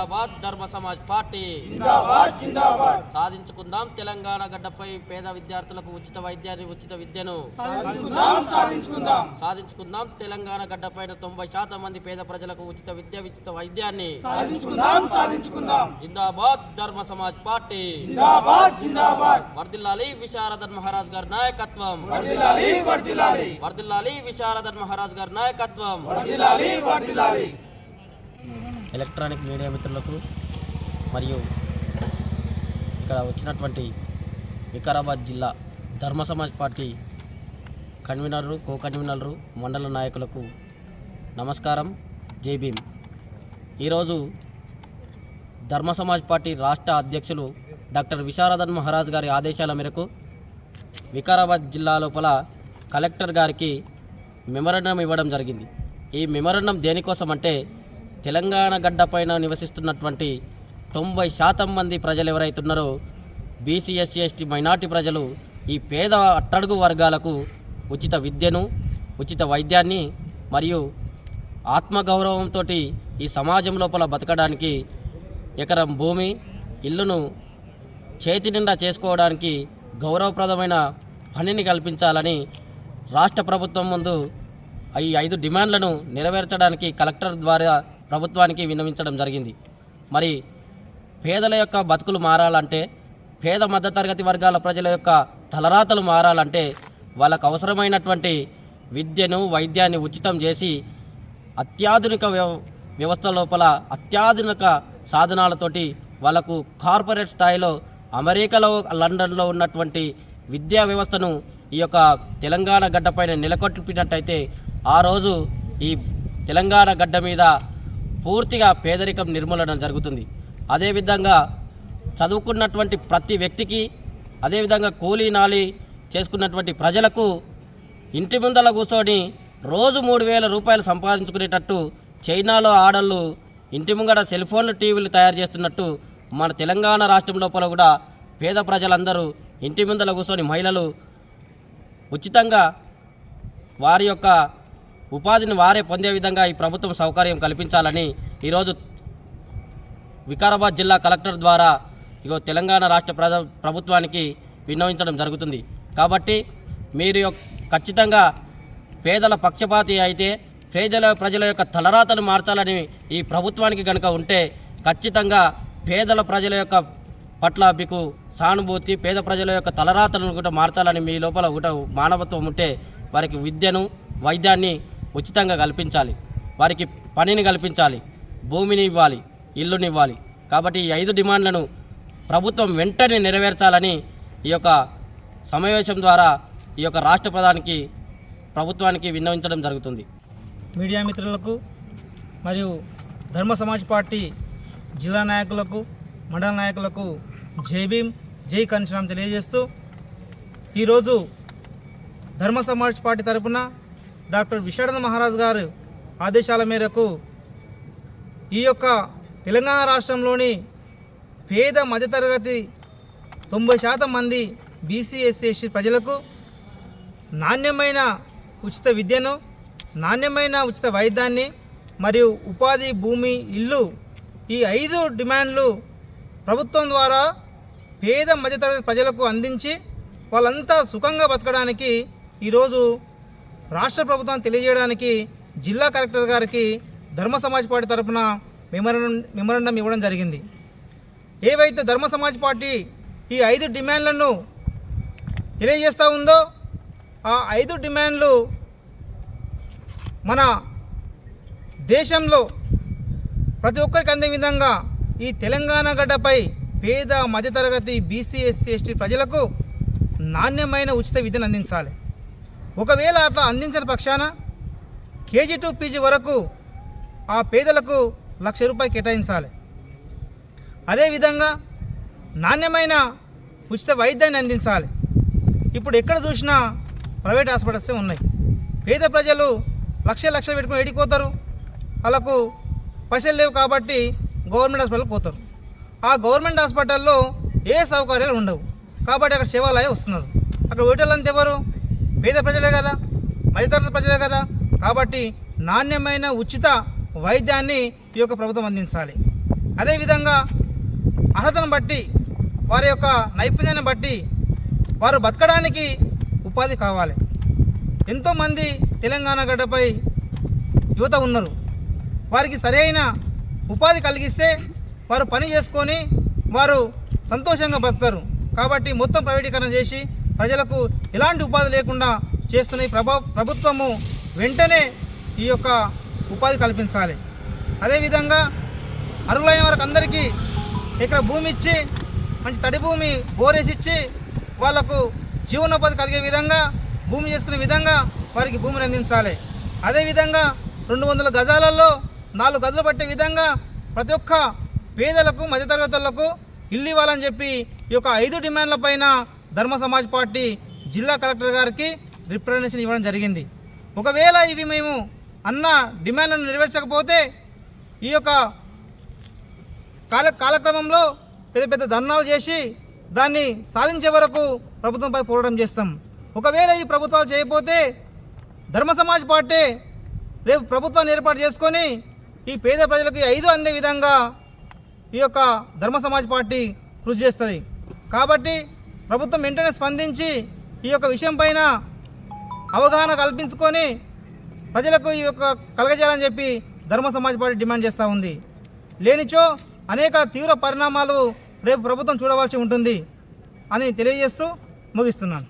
జిందాబాద్ ధర్మ సమాజ్ పార్టీ. సాధించుకుందాం తెలంగాణ గడ్డపై పేద విద్యార్థులకు ఉచిత వైద్యాన్ని ఉచిత విద్యను. సాధించుకుందాం సాధించుకుందాం. సాధించుకుందాం తెలంగాణ గడ్డపైన తొంభై శాతం మంది పేద ప్రజలకు ఉచిత విద్య ఉచిత వైద్యాన్ని. సాధించుకుందాం సాధించుకుందాం. జిందాబాద్ ధర్మ సమాజ్ పార్టీ. వర్దిల్లాలి విశారదన్ మహారాజ్ గారి నాయకత్వం. వర్దిలాలి వర్దిలాలి వర్దిల్లాలి విశారదన్ మహారాజ్ గారి నాయకత్వం. ఎలక్ట్రానిక్ మీడియా మిత్రులకు మరియు ఇక్కడ వచ్చినటువంటి వికారాబాద్ జిల్లా ధర్మ సమాజ్ పార్టీ కన్వీనర్లు కో కన్వీనర్లు మండల నాయకులకు నమస్కారం. జై భీమ్. ఈరోజు ధర్మ సమాజ్ పార్టీ రాష్ట్ర అధ్యక్షులు డాక్టర్ విశారదన్ మహారాజ్ గారి ఆదేశాల మేరకు వికారాబాద్ జిల్లా లోపల కలెక్టర్ గారికి మెమరండం ఇవ్వడం జరిగింది. ఈ మెమరండం దేనికోసం అంటే తెలంగాణ గడ్డపైన నివసిస్తున్నటువంటి తొంభై శాతం మంది ప్రజలు ఎవరైతే ఉన్నారో బీసీ ఎస్సీ ఎస్టీ మైనార్టీ ప్రజలు ఈ పేద అట్టడుగు వర్గాలకు ఉచిత విద్యను ఉచిత వైద్యాన్ని మరియు ఆత్మగౌరవంతో ఈ సమాజం లోపల బతకడానికి ఎకరం భూమి ఇల్లును చేతి నిండా చేసుకోవడానికి గౌరవప్రదమైన పనిని కల్పించాలని రాష్ట్ర ప్రభుత్వం ముందు ఈ ఐదు డిమాండ్లను నెరవేర్చడానికి కలెక్టర్ ద్వారా ప్రభుత్వానికి విన్నవించడం జరిగింది. మరి పేదల యొక్క బతుకులు మారాలంటే పేద మధ్యతరగతి వర్గాల ప్రజల యొక్క తలరాతలు మారాలంటే వాళ్ళకు అవసరమైనటువంటి విద్యను వైద్యాన్ని ఉచితం చేసి అత్యాధునిక వ్యవ వ్యవస్థ లోపల అత్యాధునిక సాధనాలతోటి వాళ్ళకు కార్పొరేట్ స్థాయిలో అమెరికాలో లండన్లో ఉన్నటువంటి విద్యా వ్యవస్థను ఈ యొక్క తెలంగాణ గడ్డపైన నెలకొల్పినట్టయితే ఆ రోజు ఈ తెలంగాణ గడ్డ మీద పూర్తిగా పేదరికం నిర్మూలన జరుగుతుంది. అదేవిధంగా చదువుకున్నటువంటి ప్రతి వ్యక్తికి అదేవిధంగా కూలీ నాలి చేసుకున్నటువంటి ప్రజలకు ఇంటి ముందల కూర్చొని రోజు మూడు వేల రూపాయలు సంపాదించుకునేటట్టు చైనాలో ఆడళ్ళు ఇంటి ముంగడ సెల్ ఫోన్లు టీవీలు తయారు చేస్తున్నట్టు మన తెలంగాణ రాష్ట్రం లోపల కూడా పేద ప్రజలందరూ ఇంటి ముందల కూర్చొని మహిళలు ఉచితంగా వారి యొక్క ఉపాధిని వారే పొందే విధంగా ఈ ప్రభుత్వం సౌకర్యం కల్పించాలని ఈరోజు వికారాబాద్ జిల్లా కలెక్టర్ ద్వారా ఇగో తెలంగాణ రాష్ట్ర ప్రజ ప్రభుత్వానికి విన్నవించడం జరుగుతుంది. కాబట్టి మీరు ఖచ్చితంగా పేదల పక్షపాతి అయితే పేదల ప్రజల యొక్క తలరాతను మార్చాలని ఈ ప్రభుత్వానికి కనుక ఉంటే ఖచ్చితంగా పేదల ప్రజల యొక్క పట్ల మీకు సానుభూతి పేద ప్రజల యొక్క తలరాతను కూడా మార్చాలని మీ లోపల కూడా మానవత్వం ఉంటే వారికి విద్యను వైద్యాన్ని ఉచితంగా కల్పించాలి. వారికి పనిని కల్పించాలి. భూమిని ఇవ్వాలి. ఇల్లుని ఇవ్వాలి. కాబట్టి ఈ ఐదు డిమాండ్లను ప్రభుత్వం వెంటనే నెరవేర్చాలని ఈ యొక్క సమావేశం ద్వారా ఈ యొక్క రాష్ట్ర ప్రధానికి ప్రభుత్వానికి విన్నవించడం జరుగుతుంది. మీడియా మిత్రులకు మరియు ధర్మ సమాజ్ పార్టీ జిల్లా నాయకులకు మండల నాయకులకు జై భీమ్ జై కన్షరాం తెలియజేస్తూ ఈరోజు ధర్మ సమాజ్ పార్టీ తరపున డాక్టర్ విశారద మహారాజ్ గారు ఆదేశాల మేరకు ఈ యొక్క తెలంగాణ రాష్ట్రంలోని పేద మధ్యతరగతి తొంభై శాతం మంది బీసీ ఎస్సీ ఎస్టీ ప్రజలకు నాణ్యమైన ఉచిత విద్యను నాణ్యమైన ఉచిత వైద్యాన్ని మరియు ఉపాధి భూమి ఇల్లు ఈ ఐదు డిమాండ్లు ప్రభుత్వం ద్వారా పేద మధ్యతరగతి ప్రజలకు అందించి వాళ్ళంతా సుఖంగా బతకడానికి ఈరోజు రాష్ట్ర ప్రభుత్వం తెలియజేయడానికి జిల్లా కలెక్టర్ గారికి ధర్మ సమాజ్ పార్టీ తరపున మెమరం మెమరండం ఇవ్వడం జరిగింది. ఏవైతే ధర్మ సమాజ్ పార్టీ ఈ ఐదు డిమాండ్లను తెలియజేస్తూ ఉందో ఆ ఐదు డిమాండ్లు మన దేశంలో ప్రతి ఒక్కరికి అందే విధంగా ఈ తెలంగాణ గడ్డపై పేద మధ్యతరగతి బీసీ ఎస్సీ ఎస్టీ ప్రజలకు నాణ్యమైన ఉచిత విద్యను అందించాలి. ఒకవేళ అట్లా అందించిన పక్షాన కేజీ టు పీజీ వరకు ఆ పేదలకు లక్ష రూపాయలు కేటాయించాలి. అదేవిధంగా నాణ్యమైన ఉచిత వైద్యాన్ని అందించాలి. ఇప్పుడు ఎక్కడ చూసినా ప్రైవేట్ హాస్పిటల్సే ఉన్నాయి. పేద ప్రజలు లక్ష లక్షలు పెట్టుకుని ఎడిపోతారు వాళ్ళకు పైసలు లేవు కాబట్టి గవర్నమెంట్ హాస్పిటల్కి పోతారు. ఆ గవర్నమెంట్ హాస్పిటల్లో ఏ సౌకర్యాలు ఉండవు. కాబట్టి అక్కడ సేవాలయ వస్తున్నారు. అక్కడ పోయేటోళ్ళంతా ఎవరు? పేద ప్రజలే కదా మధ్యతరగతి ప్రజలే కదా. కాబట్టి నాణ్యమైన ఉచిత వైద్యాన్ని ఈ యొక్క ప్రభుత్వం అందించాలి. అదేవిధంగా అర్హతను బట్టి వారి యొక్క నైపుణ్యాన్ని బట్టి వారు బతకడానికి ఉపాధి కావాలి. ఎంతోమంది తెలంగాణ గడ్డపై యువత ఉన్నారు. వారికి సరైన ఉపాధి కలిగిస్తే వారు పని చేసుకొని వారు సంతోషంగా బతుకుతారు. కాబట్టి మొత్తం ప్రైవేటీకరణ చేసి ప్రజలకు ఎలాంటి ఉపాధి లేకుండా చేస్తున్న ఈ ప్రభా ప్రభుత్వము వెంటనే ఈ యొక్క ఉపాధి కల్పించాలి. అదేవిధంగా అర్హులైన వారికి అందరికీ ఇక్కడ భూమి ఇచ్చి మంచి తడి భూమి బోరేసి ఇచ్చి వాళ్ళకు జీవనోపాధి కలిగే విధంగా భూమి చేసుకునే విధంగా వారికి భూమిని అందించాలి. అదేవిధంగా రెండు వందల గజాలలో నాలుగు గదులు పట్టే విధంగా ప్రతి ఒక్క పేదలకు మధ్యతరగతులకు ఇల్లు ఇవ్వాలని చెప్పి ఈ యొక్క ఐదు డిమాండ్ల పైన ధర్మ సమాజ్ పార్టీ జిల్లా కలెక్టర్ గారికి రిప్రజెంటేషన్ ఇవ్వడం జరిగింది. ఒకవేళ ఇవి మేము అన్న డిమాండ్లను నెరవేర్చకపోతే ఈ యొక్క కాల కాలక్రమంలో పెద్ద పెద్ద ధర్నాలు చేసి దాన్ని సాధించే వరకు ప్రభుత్వంపై పోరాటం చేస్తాం. ఒకవేళ ఈ ప్రభుత్వాలు చేయకపోతే ధర్మ సమాజ్ పార్టీ రేపు ప్రభుత్వాన్ని ఏర్పాటు చేసుకొని ఈ పేద ప్రజలకు ఐదు అందే విధంగా ఈ యొక్క ధర్మ సమాజ్ పార్టీ కృషి చేస్తుంది. కాబట్టి ప్రభుత్వం వెంటనే స్పందించి ఈ యొక్క విషయం పైన అవగాహన కల్పించుకొని ప్రజలకు ఈ యొక్క కలగజేయాలని చెప్పి ధర్మ సమాజ్ పార్టీ డిమాండ్ చేస్తూ ఉంది. లేనిచో అనేక తీవ్ర పరిణామాలు రేపు ప్రభుత్వం చూడవలసి ఉంటుంది అని తెలియజేస్తూ ముగిస్తున్నాను.